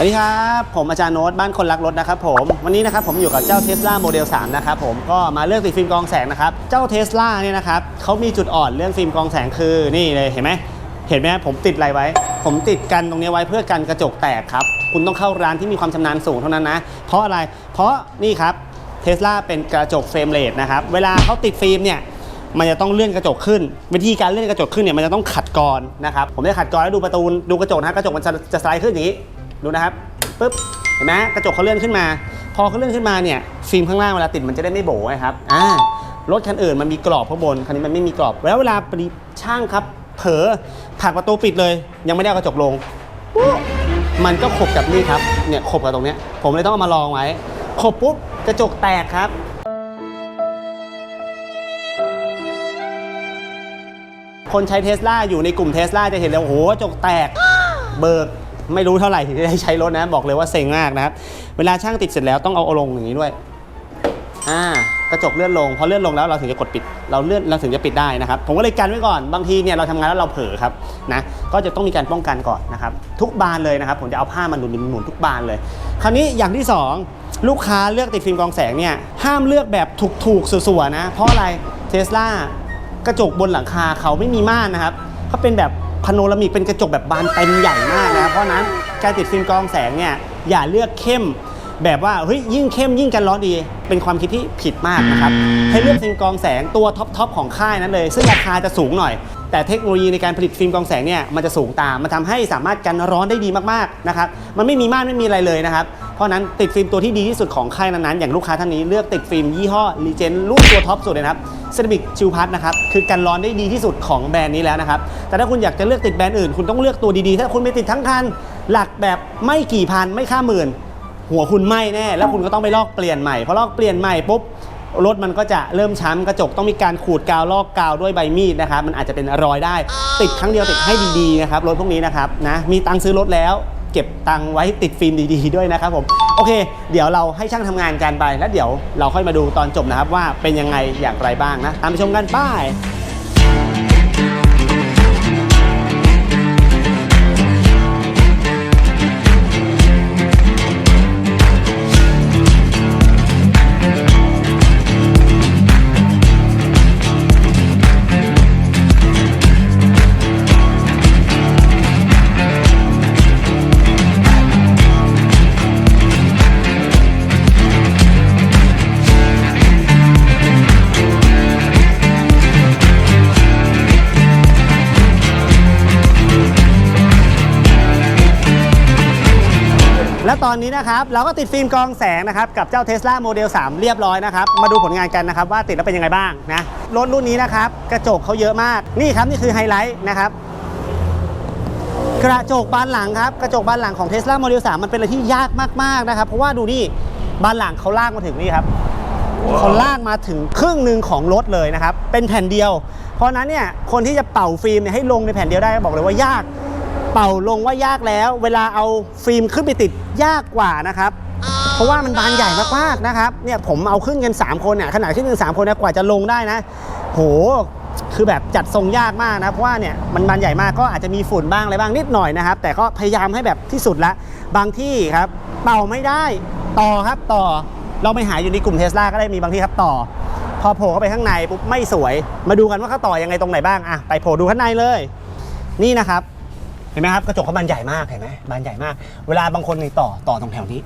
สวัสดีครับ ผมอาจารย์โน้ตบ้านคนรักรถนะครับผม วันนี้นะครับผมอยู่กับเจ้า Tesla Model 3 นะครับผมก็มาเลือกติดฟิล์มกองแสงนะครับ เจ้า Tesla เนี่ยนะครับเขามีจุดอ่อนเรื่องฟิล์มกองแสงคือนี่เลยเห็นไหมเห็นไหมผมติดอะไรไว้ ผมติดกันตรงนี้ไว้เพื่อกันกระจกแตกครับ คุณต้องเข้าร้านที่มีความชำนาญสูงเท่านั้นนะ เพราะอะไร เพราะนี่ครับเทสลาเป็นกระจกเฟรมเรทนะครับ เวลาเขาติดฟิล์มเนี่ยมันจะต้องเลื่อนกระจกขึ้น วิธีการเลื่อนกระจกขึ้นเนี่ยมันจะต้องขัดกรอนนะครับ ผมได้ขัดกรอนแล้วดูประตูดูกระจกนะกระจกมันจะจะสไลด์ขึ้นอย่างนี้ ดูนะครับปึ๊บเห็นไหมกระจกเขาเลื่อนขึ้นมา พอเขาเลื่อนขึ้นมาเนี่ยฟิล์มข้างล่างเวลาติดมันจะได้ไม่โบ๋ครับอ่ารถคันอื่นมันมีกรอบข้างบนคันนี้มันไม่มีกรอบ แล้วเวลาปรีช่างครับ เผลอผักประตูปิดเลย ยังไม่ได้กระจกลงปุ๊บมันก็ขบกับนี่ครับเนี่ยขบกับตรงเนี้ยผมเลยต้องเอามาลองไว้ขบปุ๊บกระจกแตกครับคนใช้เทสลาอยู่ในกลุ่มเทสลาจะเห็นเลยโอ้โหกระจกแตก เบิก ไม่รู้เท่าไหร่ถึงจะได้ใช้รถนะบอกเลยว่าเซ็งมากนะครับ เวลาช่างติดเสร็จแล้วต้องเอาเอาลงอย่างนี้ด้วยอ่ากระจกเลื่อนลงพอเลื่อนลงแล้วเราถึงจะกดปิด เราเลื่อนเราถึงจะปิดได้นะครับ ผมก็เลยกันไว้ก่อนบางทีเนี่ยเราทำงานแล้วเราเผลอครับนะก็จะต้องมีการป้องกันก่อนนะครับ ทุกบานเลยนะครับ ผมจะเอาผ้ามันหนุนหมุนทุกบานเลย คราวนี้อย่างที่สองลูกค้าเลือกติดฟิล์มกองแสงเนี่ยห้ามเลือกแบบถูกๆสัวๆนะเพราะอะไรเทสลากระจกบนหลังคาเขาไม่มีม่านนะครับเขาเป็นแบบ พาโนรามิกเป็นกระจกแบบบานเต็มใหญ่มากนะครับเพราะฉะนั้นการติดฟิล์มกรองแสงเนี่ยอย่าเลือกเข้มแบบว่าเฮ้ยยิ่งเข้มยิ่งกันร้อนดี เป็นความคิดที่ผิดมากนะครับให้เลือกฟิล์มกรองแสงตัวท็อปทอปของค่ายนั้นเลย ซึ่งราคาจะสูงหน่อย แต่เทคโนโลยีในการผลิตฟิล์มกรองแสงเนี่ยมันจะสูงตามมันทำให้สามารถกันร้อนได้ดีมากๆนะครับมันไม่มีม่านไม่มีอะไรเลยนะครับเพราะฉะนั้นติดฟิล์มตัวที่ดีที่สุดของค่ายนั้นๆอย่างลูกค้าท่านนี้เลือกติดฟิล์มยี่ห้อลีเจนรุ่นตัวท็อปสุดเลยนะครับ เซรามิกชิลพัทนะครับคือกันร้อนได้ดีที่สุดของแบรนด์นี้แล้วนะครับแต่ถ้าคุณอยากจะเลือกติดแบรนด์อื่น คุณต้องเลือกตัวดีๆ ถ้าคุณไม่ติดทั้งคันหลักแบบไม่กี่พันไม่ข้ามหมื่น หัวคุณไหม้แน่แล้วคุณก็ต้องไปลอกเปลี่ยนใหม่พอลอกเปลี่ยนใหม่ปุ๊บรถมันก็จะเริ่มช้ำกระจกต้องมีการขูดกาวลอกกาวด้วยใบมีดนะครับมันอาจจะเป็นรอยได้ ติดครั้งเดียวติดให้ดีๆนะครับรถพวกนี้นะครับนะมีตังค์ซื้อรถแล้ว เก็บตังค์ไว้ติดฟิล์มดีๆด้วยนะครับผมโอเค เดี๋ยวเราให้ช่างทำงานกันไปแล้วเดี๋ยวเราค่อยมาดูตอนจบนะครับว่าเป็นยังไงอย่างไรบ้างนะตามไปชมกันป้าย และตอนนี้นะครับเราก็ติดฟิล์มกรองแสงนะครับกับเจ้า Tesla Model 3 เรียบร้อยนะครับ มาดูผลงานกันนะครับว่าติดแล้วเป็นยังไงบ้างนะรถรุ่นนี้นะครับกระจกเขาเยอะมากนี่ครับนี่คือไฮไลท์นะครับกระจกบานหลังครับกระจกบานหลังของ Tesla Model 3 มันเป็นอะไรที่ยากมากๆนะครับ เพราะว่าดูนี่บานหลังเขาลากมาถึงนี่ครับเขาลากมาถึงครึ่งหนึ่งของรถเลยนะครับเป็นแผ่นเดียว เพราะนั้นเนี่ยคนที่จะเป่าฟิล์มเนี่ยให้ลงในแผ่นเดียวได้บอกเลยว่ายาก เป่าลงว่ายากแล้ว เวลาเอาฟิล์มขึ้นไปติดยากกว่านะครับ เพราะว่ามันบานใหญ่มากๆนะครับเนี่ยผมเอาขึ้นกัน 3 คนเนี่ยขนาดขึ้นกัน3คนเนยกว่าจะลงได้นะ โหคือแบบจัดทรงยากมากนะเพราะว่าเนี่ยมันบานใหญ่มากก็อาจจะมีฝุ่นบ้างอะไรบ้างนิดหน่อยนะครับ แต่ก็พยายามให้แบบที่สุดละบางที่ครับเป่าไม่ได้ต่อครับต่อเราไปหาอยู่ในกลุ่มเทสลาก็ได้มีบางที่ครับต่อ พอโผล่เข้าไปข้างในปุ๊บไม่สวย มาดูกันว่าเขาต่อยังไงตรงไหนบ้างอะไปโผล่ดูข้างในเลย นี่นะครับ ห็นไหมครับกระจกเขาบานใหญ่มากเห็นไหมบานใหญ่มาก เวลาบางคนนี่ต่อต่อตรงแถวนี้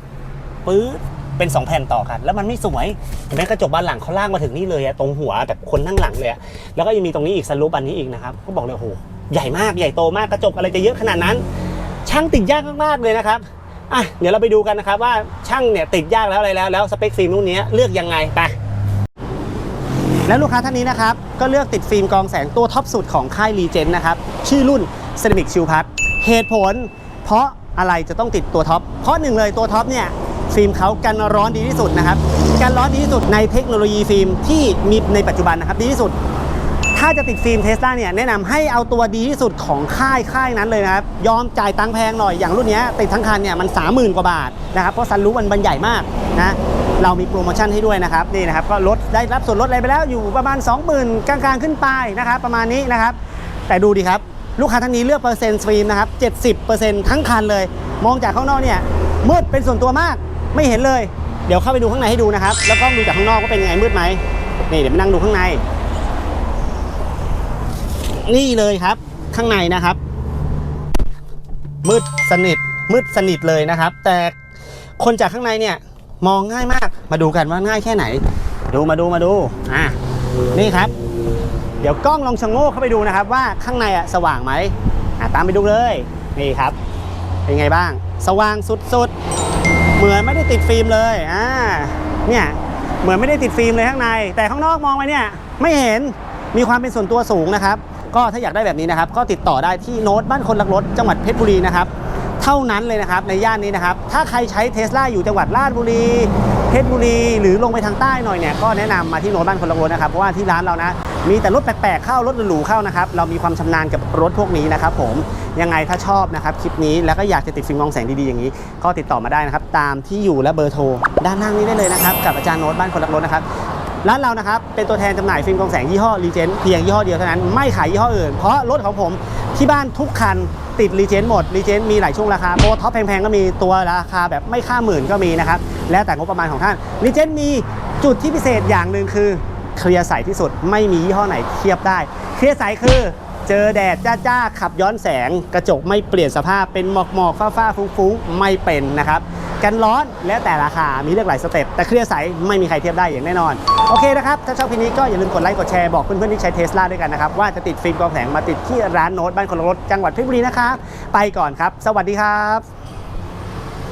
ปื๊ดเป็นสองแผ่นต่อกัน แล้วมันไม่สวยเห็นไหมกระจกบานหลังเขาลากมาถึงนี่เลยอะตรงหัวแบบคนนั่งหลังเลยอะแล้วก็ยังมีตรงนี้อีกสลูปอันนี้อีกนะครับก็บอกเลยโหใหญ่มากใหญ่โตมากกระจกอะไรจะเยอะขนาดนั้น ช่างติดยากมากๆเลยนะครับอะเดี๋ยวเราไปดูกันนะครับว่าช่างเนี่ยติดยากแล้วอะไรแล้วแล้วสเปคฟิล์มรุ่นนี้เลือกยังไงไปและลูกค้าท่านนี้นะครับก็เลือกติดฟิล์มกองแสงตัวท็อปสุดของค่ายรีเจนนะครับชื่อรุ่น Ceramic Shield Plus เหตุผล เพราะอะไรจะต้องติดตัวท็อป เพราะหนึ่งเลยตัวท็อปเนี่ยฟิล์มเขากันร้อนดีที่สุดนะครับกันร้อนดีที่สุดในเทคโนโลยีฟิล์มที่มีในปัจจุบันนะครับดีที่สุด ถ้าจะติดฟิล์มเทสลาเนี่ยแนะนำให้เอาตัวดีที่สุดของค่ายค่ายนั้นเลยนะครับยอมจ่ายตังค์แพงหน่อยอย่างรุ่นนี้ติดทั้งคันเนี่ยมัน30,000กว่าบาทนะครับเพราะซันรูฟมันบันใหญ่มากนะเรามีโปรโมชั่นให้ด้วยนะครับนี่นะครับก็ลดได้รับส่วนลดอะไรไปแล้วอยู่ประมาณ 20,000 กลางๆขึ้นไปนะครับประมาณนี้นะครับ แต่ดูดีครับ ลูกค้าท่านนี้เลือกเปอร์เซ็นต์ฟิล์มนะครับ 70%ทั้งคันเลย มองจากข้างนอกเนี่ยมืดเป็นส่วนตัวมากไม่เห็นเลย เดี๋ยวเข้าไปดูข้างในให้ดูนะครับ แล้วก็ดูจากข้างนอกว่าเป็นยังไงมืดไหมนี่เดี๋ยวมานั่งดูข้างใน นี่เลยครับ ข้างในนะครับ มืดสนิทมืดสนิทเลยนะครับ แต่คนจากข้างในเนี่ยมองง่ายมากมาดูกันว่าง่ายแค่ไหน ดูมาดูมาดูอะนี่ครับ เดี๋ยวกล้องลองชะโงกเข้าไปดูนะครับ ว่าข้างในอะสว่างไหมตามไปดูเลยนี่ครับ เป็นไงบ้าง สว่างสุดๆ เหมือนไม่ได้ติดฟิล์มเลยอ่าเนี่ยเหมือนไม่ได้ติดฟิล์มเลยข้างใน แต่ข้างนอกมองไปเนี่ยไม่เห็นมีความเป็นส่วนตัวสูงนะครับ ก็ถ้าอยากได้แบบนี้นะครับ ก็ติดต่อได้ที่โน้ตบ้านคนรักรถจังหวัดเพชรบุรีนะครับ เท่านั้นเลยนะครับในย่านนี้นะครับ ถ้าใครใช้เทสลาอยู่จังหวัดราชบุรี เพชรบุรี หรือลงไปทางใต้หน่อยเนี่ยก็แนะนำมาที่โน้ตบ้านคนรักรถนะครับเพราะว่าที่ร้านเรานะมีแต่รถแปลกๆเข้ารถหรูๆเข้านะครับเรามีความชำนาญกับรถพวกนี้นะครับผมยังไงถ้าชอบนะครับคลิปนี้แล้วก็อยากจะติดฟิล์มกรองแสงดีๆอย่างนี้ ก็ติดต่อมาได้นะครับตามที่อยู่และเบอร์โทรด้านล่างนี้ได้เลยนะครับกับอาจารย์โน้ตบ้านคนรักรถนะครับร้านเรานะครับเป็นตัวแทนจำหน่ายฟิล์มกรองแสงยี่ห้อรีเจนเพียงยี่ห้อเดียวเท่านั้นไม่ขายยี่ห้ออื่น เพราะรถของผมที่บ้านทุกคันติดรีเจนหมดรีเจนมีหลายช่วงราคาโปรท็อปแพงๆก็มีตัวราคาแบบไม่ค่าหมื่นก็มีนะครับ แล้วแต่งบประมาณของท่านรีเจนมีจุดที่พิเศษอย่างหนึ่งคือเคลียร์ใสที่สุดไม่มียี่ห้อไหนเทียบได้ เคลียร์ใสคือเจอแดดจ้าๆ ขับย้อนแสง กระจกไม่เปลี่ยนสภาพเป็นหมอกหมอกๆฟ้าๆฟุ้งๆ ไม่เป็นนะครับ กันร้อนและแต่ราคา มีเลือกหลายสเต็ป แต่เคลียร์ใสไม่มีใครเทียบได้อย่างแน่นอน โอเคนะครับ ถ้าชอบคลิปนี้ก็อย่าลืมกดไลค์ กดแชร์ บอกเพื่อนๆ ที่ใช้เทสลาด้วยกันนะครับ ว่าจะติดฟิล์มกองแสงมาติดที่ร้านโน้ตบ้านคนละรถจังหวัดเพชรบุรีนะครับ ไปก่อนครับ สวัสดีครับ